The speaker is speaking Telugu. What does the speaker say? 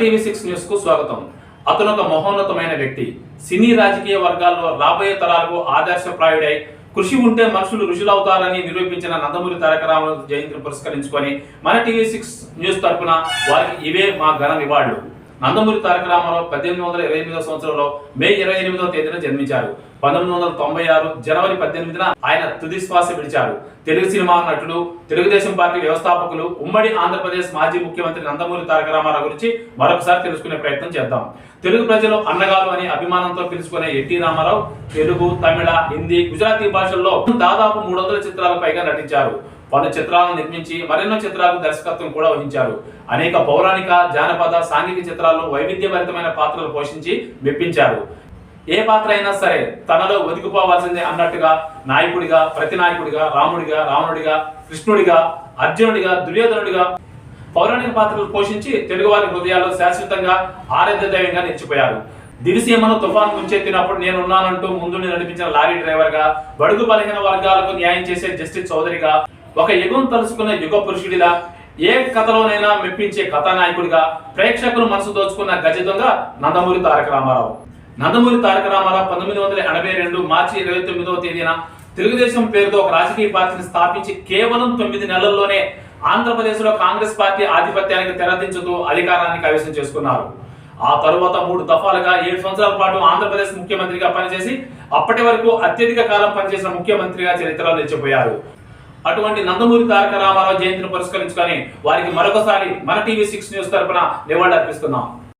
టీవీ సిక్స్ న్యూస్కు స్వాగతం. అతను ఒక మహోన్నతమైన వ్యక్తి. సినీ రాజకీయ వర్గాల్లో రాబోయే తరాలకు ఆదర్శప్రాయుడై కృషి ఉంటే మనుషులు ఋషులవుతారని నిరూపించిన నందమూరి తారక రామరాజు జయంతిని పురస్కరించుకొని మన టీవీ సిక్స్ న్యూస్ తరఫున వారికి ఇవే మా ఘన నివాళులు నందమూరి తారక రామారావు పద్దెనిమిది వందల ఇరవై ఎనిమిదో సంవత్సరంలో మే ఇరవై ఎనిమిదో తేదీన జన్మించారు. పంతొమ్మిది వందల తొంభై ఆరు జనవరి పద్దెనిమిదిన ఆయన తుది శ్వాస విడిచారు. తెలుగు సినిమా నటుడు తెలుగుదేశం పార్టీ వ్యవస్థాపకులు ఉమ్మడి ఆంధ్రప్రదేశ్ మాజీ ముఖ్యమంత్రి నందమూరి తారక రామారావు గురించి మరొకసారి తెలుసుకునే ప్రయత్నం చేద్దాం. తెలుగు ప్రజలు అన్నగారు అని అభిమానంతో పిలుచుకునే ఎన్టీ రామారావు తెలుగు తమిళ హిందీ గుజరాతీ భాషల్లో దాదాపు మూడు వందల చిత్రాల పైగా నటించారు. పలు చిత్రాలను నిర్మించి మరెన్నో చిత్రాలకు దర్శకత్వం కూడా వహించారు. అనేక పౌరాణిక జానపద సాంఘిక చిత్రాల్లో వైవిధ్యభరితమైన పాత్రలు పోషించి మెప్పించారు. ఏ పాత్ర అయినా సరే తనలో ఒదిగిపోవాల్సిందే అన్నట్టుగా నాయకుడిగా ప్రతినాయకుడిగా రాముడిగా రావణుడిగా కృష్ణుడిగా అర్జునుడిగా దుర్యోధనుడిగా పౌరాణిక పాత్రలు పోషించి తెలుగువారి హృదయాల్లో శాశ్వతంగా ఆరాధ్య దైవంగా నిలిచిపోయారు. దివిసీమను తుఫాన్ ముంచెత్తినప్పుడు నేనున్నానంటూ ముందుండి నడిపించిన లారీ డ్రైవర్గా బడుగు బలహీన వర్గాలకు న్యాయం చేసే జస్టిస్ చౌదరిగా ఒక యుగం తలుసుకునే యుగ పురుషుడిలా ఏ కథలోనైనా మెప్పించే కథానాయకుడిగా ప్రేక్షకులు మనసు దోచుకున్న గజ దొంగ నందమూరి తారక రామారావు. నందమూరి తారక రామారావు పంతొమ్మిది వందల ఎనభై రెండు మార్చి ఇరవై తొమ్మిదవ తేదీన తెలుగుదేశం పేరుతో ఒక రాజకీయ పార్టీని స్థాపించి కేవలం తొమ్మిది నెలల్లోనే ఆంధ్రప్రదేశ్లో కాంగ్రెస్ పార్టీ ఆధిపత్యానికి తెరదించుతూ అధికారాన్ని కైవసం చేసుకున్నారు. ఆ తరువాత మూడు దఫాలుగా ఏడు సంవత్సరాల పాటు ఆంధ్రప్రదేశ్ ముఖ్యమంత్రిగా పనిచేసి అప్పటి వరకు అత్యధిక కాలం పనిచేసిన ముఖ్యమంత్రిగా చరిత్రలో నిలిచిపోయారు. అటువంటి నందమూరి తారక రామారావు జయంతిని పురస్కరించుకొని వారికి మరొకసారి మన టీవీ సిక్స్ న్యూస్ తరపున నివాళులు అర్పిస్తున్నాం